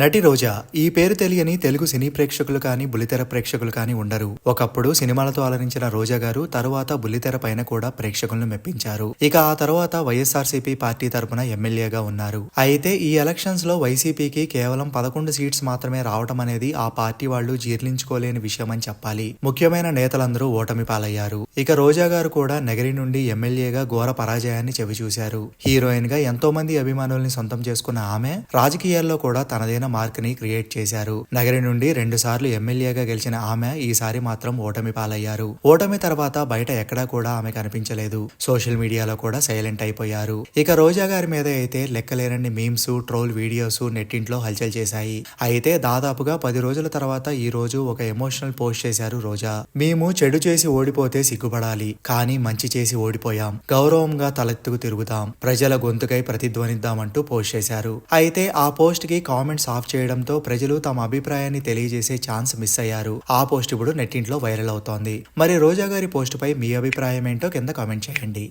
నటి రోజా ఈ పేరు తెలియని తెలుగు సినీ ప్రేక్షకులు కానీ బుల్లితెర ప్రేక్షకులు కానీ ఉండరు. ఒకప్పుడు సినిమాలతో అలరించిన రోజా గారు తరువాత బుల్లితెర పైన కూడా ప్రేక్షకులను మెప్పించారు. ఇక ఆ తర్వాత వైఎస్ఆర్సీపీ పార్టీ తరపున ఎమ్మెల్యేగా ఉన్నారు. అయితే ఈ ఎలక్షన్స్లో వైసీపీకి కేవలం పదకొండు సీట్స్ మాత్రమే రావటం అనేది ఆ పార్టీ వాళ్ళు జీర్ణించుకోలేని విషయం అని చెప్పాలి. ముఖ్యమైన నేతలందరూ ఓటమి పాలయ్యారు. ఇక రోజా గారు కూడా నగరి నుండి ఎమ్మెల్యేగా ఘోర పరాజయాన్ని చవిచూశారు. హీరోయిన్గా ఎంతో మంది అభిమానుల్ని సొంతం చేసుకున్న ఆమె రాజకీయాల్లో కూడా తనదైన మార్క్ని క్రియేట్ చేశారు. నగరి నుండి రెండు సార్లు ఎమ్మెల్యేగా గెలిచిన ఆమె ఈసారి మాత్రం ఓటమి పాలయ్యారు. ఓటమి తర్వాత బయట ఎక్కడా కూడా ఆమె కనిపించలేదు. సోషల్ మీడియాలో కూడా సైలెంట్ అయిపోయారు. ఇక రోజా గారి మీద అయితే లెక్కలేనన్ని మీమ్స్ ట్రోల్ వీడియోస్ నెట్టింట్లో హల్చల్ చేశాయి. అయితే దాదాపుగా పది రోజుల తర్వాత ఈ రోజు ఒక ఎమోషనల్ పోస్ట్ చేశారు రోజా. మేము చెడు చేసి ఓడిపోతే సిగ్గుపడాలి కానీ మంచి చేసి ఓడిపోయాం. గౌరవంగా తలెత్తుకు తిరుగుతాం. ప్రజల గొంతుకై ప్రతిధ్వనిద్దామంటూ పోస్ట్ చేశారు. అయితే ఆ పోస్ట్కి కామెంట్స్ ఆఫ్ చేయడంతో ప్రజలు తమ అభిప్రాయాన్ని తెలియజేసే ఛాన్స్ మిస్ అయ్యారు. ఆ పోస్ట్ ఇప్పుడు నెట్టింట్లో వైరల్ అవుతోంది. మరి రోజా గారి మీ అభిప్రాయం ఏంటో కింద కామెంట్ చేయండి.